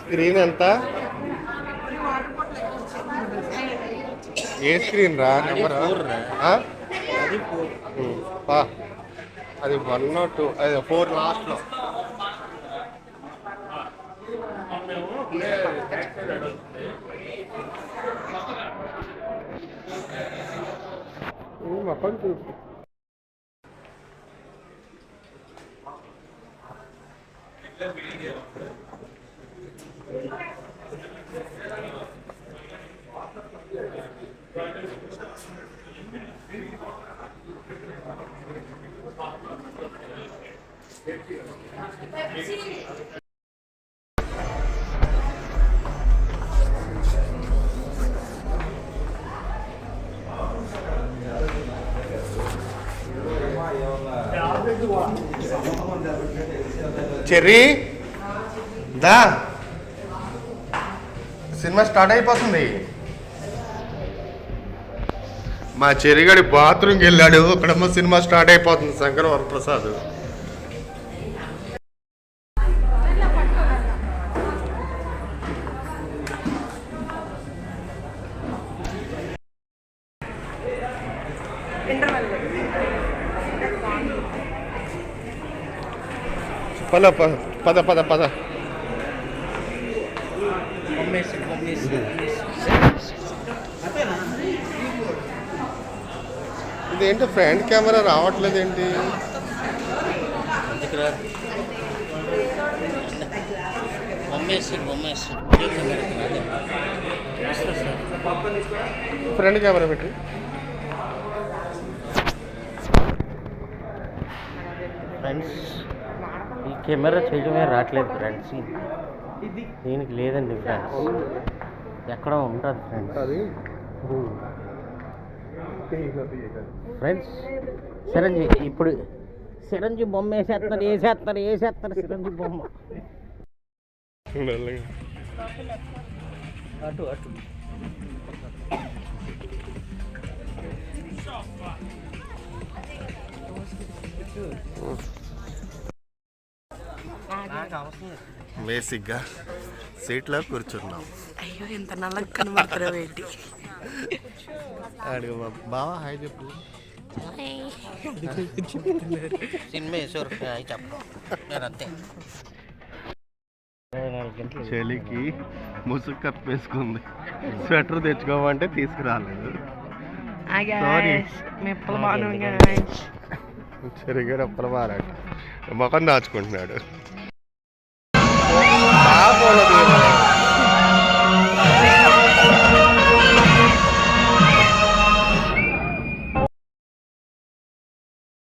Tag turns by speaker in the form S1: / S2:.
S1: Screen ఎంత? ఏ screen రా? నెంబర్ అది వన్ నాట్ టూ అది ఫోర్ లాస్ట్లో Uma, pode tudo. చెర్రీ? దా. సినిమా స్టార్ట్ అయిపోతుంది. మా చెరిగడి బాత్రూమ్కి వెళ్ళాడు. అక్కడేమో సినిమా స్టార్ట్ అయిపోతుంది. శంకర వరప్రసాద్. ఇంటర్వెల్ పద పద పద పద. ఇదేంటి ఫ్రంట్ కెమెరా రావట్లేదు ఏంటి ఫ్రంట్ కెమెరా పెట్టి.
S2: ఫ్రెండ్స్ కెమెరా చేయడమే రావట్లేదు ఫ్రెండ్స్ దీనికి లేదండి ఫ్రెండ్స్ ఎక్కడో ఉంటుంది ఫ్రెండ్స్
S1: అది?
S2: ఫ్రెండ్స్ చిరంజీ ఇప్పుడు చిరంజీ బొమ్మ వేసేస్తున్నారు వేసేస్తున్నారు వేసేస్తున్నారు చిరంజీ బొమ్మ. అటు అటు.
S1: బేసిక్గా సీట్లో కూర్చున్నాం.
S3: అయ్యో ఎంత నల్లగా కనబడుతున్నావు ఏంటి?
S1: అడుగు బావా హాయ్ చెప్పు.
S2: సినిమా వేసేవారు. అవి చెప్పను నేను అంతే. ఇరవై నాలుగు గంటలు
S1: చలికి ముసుగు కప్పేసుకుంది. స్వెటర్ తెచ్చుకోమంటే తీసుకురాలేదు. చెరిగాడు అప్పల మారాడు ముఖం దాచుకుంటున్నాడు. 对对对